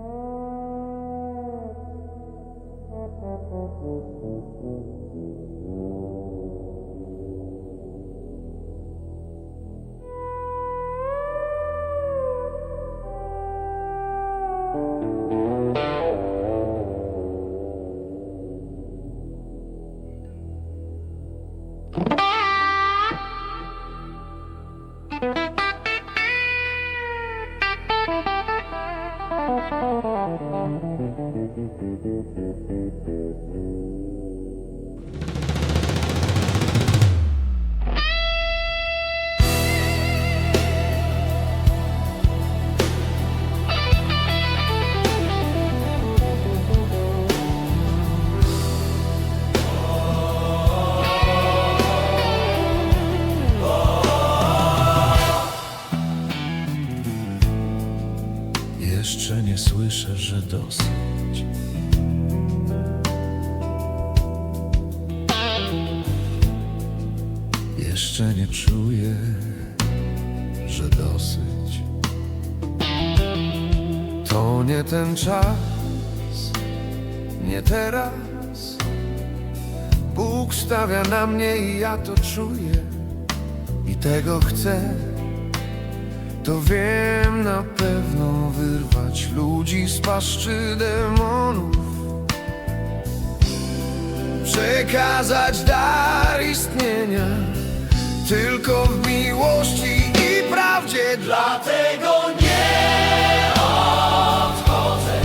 Mm-hmm. Jeszcze nie słyszę, że dosyć. Jeszcze nie czuję, że dosyć. To nie ten czas, nie teraz. Bóg stawia na mnie i ja to czuję i tego chcę. To wiem na pewno wyrwać ludzi z paszczy demonów Przekazać dar istnienia Tylko w miłości i prawdzie. Dlatego nie odchodzę.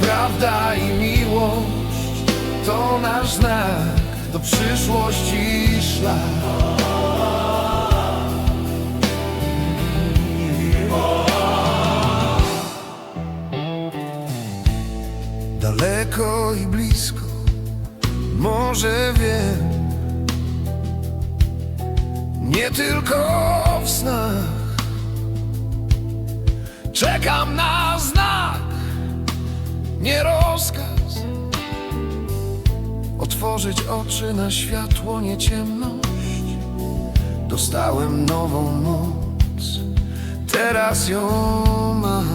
Prawda i miłość To nasz znak do przyszłości szlak. Daleko i blisko, może wiem, nie tylko w snach. Czekam na znak, nie rozkaz. Otworzyć oczy na światło, nie ciemność. Dostałem nową moc, teraz ją mam.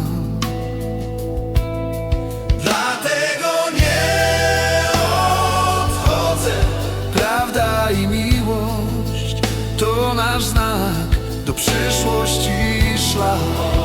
Przyszłości szlak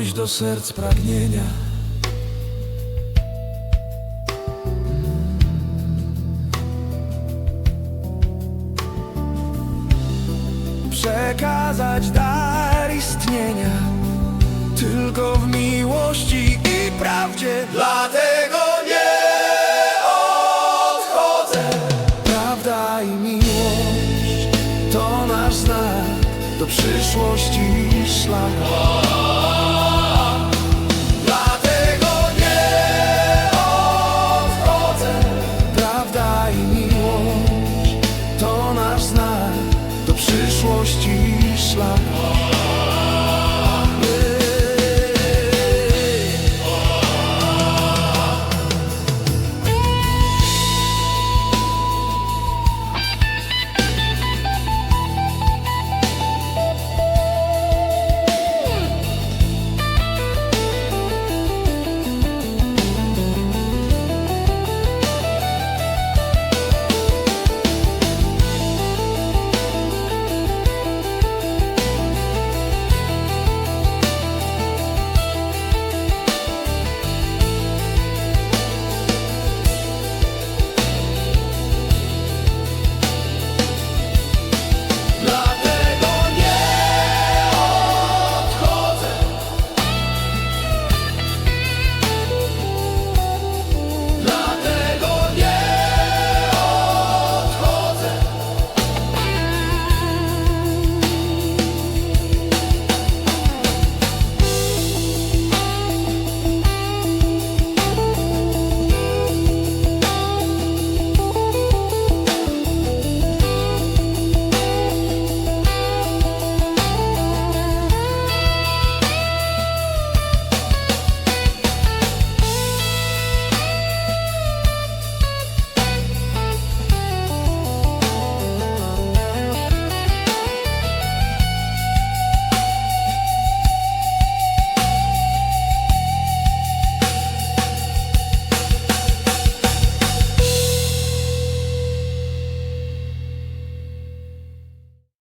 dojść do serc pragnienia. Przekazać dar istnienia Tylko w miłości i prawdzie. Dlatego nie odchodzę. Prawda i miłość to nasz znak Do przyszłości szlak. Slide.